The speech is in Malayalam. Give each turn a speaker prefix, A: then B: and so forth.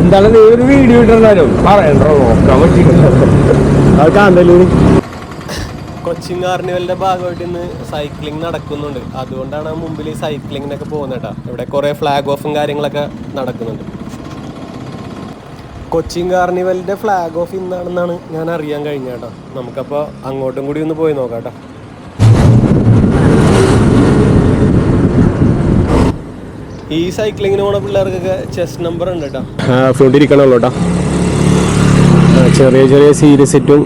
A: എന്താണ് നീ ഒരു വീഡിയോ ഇട്ടിരുന്നാലും പറയണ്ടോ? നോക്കാൻ പറ്റില്ല
B: കൊച്ചിൻ കാർണിവലിന്റെ ഭാഗമായിട്ട് ഇന്ന് സൈക്ലിംഗ് നടക്കുന്നുണ്ട്. അതുകൊണ്ടാണ് ആ മുമ്പിൽ ഈ സൈക്ലിങ്ങിനൊക്കെ പോകുന്നത് കേട്ടോ. ഇവിടെ കുറേ ഫ്ലാഗ് ഓഫും കാര്യങ്ങളൊക്കെ നടക്കുന്നുണ്ട്. കൊച്ചിൻ കാർണിവലിന്റെ ഫ്ലാഗ് ഓഫ് ഇന്നാണെന്നാണ് ഞാൻ അറിയാൻ കഴിഞ്ഞ കേട്ടോ. നമുക്കപ്പോ അങ്ങോട്ടും കൂടി ഒന്ന് പോയി നോക്കാം കേട്ടോ. ഈ സൈക്ലിങ്ങിന് പോണ പിള്ളേർക്കൊക്കെ ചെസ്റ്റ് നമ്പർ ഉണ്ട് കേട്ടോ
A: ഫ്രണ്ടിരിക്കണല്ലോ കേട്ടോ ചെറിയ ചെറിയ സീരിയസ് സെറ്റും